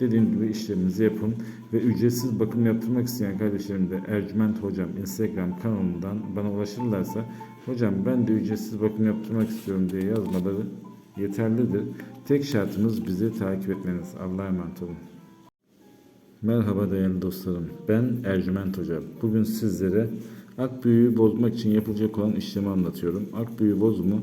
Dediğim gibi işleminizi yapın ve ücretsiz bakım yaptırmak isteyen kardeşlerim de Ercüment Hocam Instagram kanalından bana ulaşırlarsa hocam ben de ücretsiz bakım yaptırmak istiyorum diye yazmaları yeterlidir. Tek şartımız bizi takip etmeniz. Allah'a emanet olun. Merhaba değerli dostlarım. Ben Ercüment Hoca. Bugün sizlere ak büyüğü bozmak için yapılacak olan işlemi anlatıyorum. Ak büyü bozumu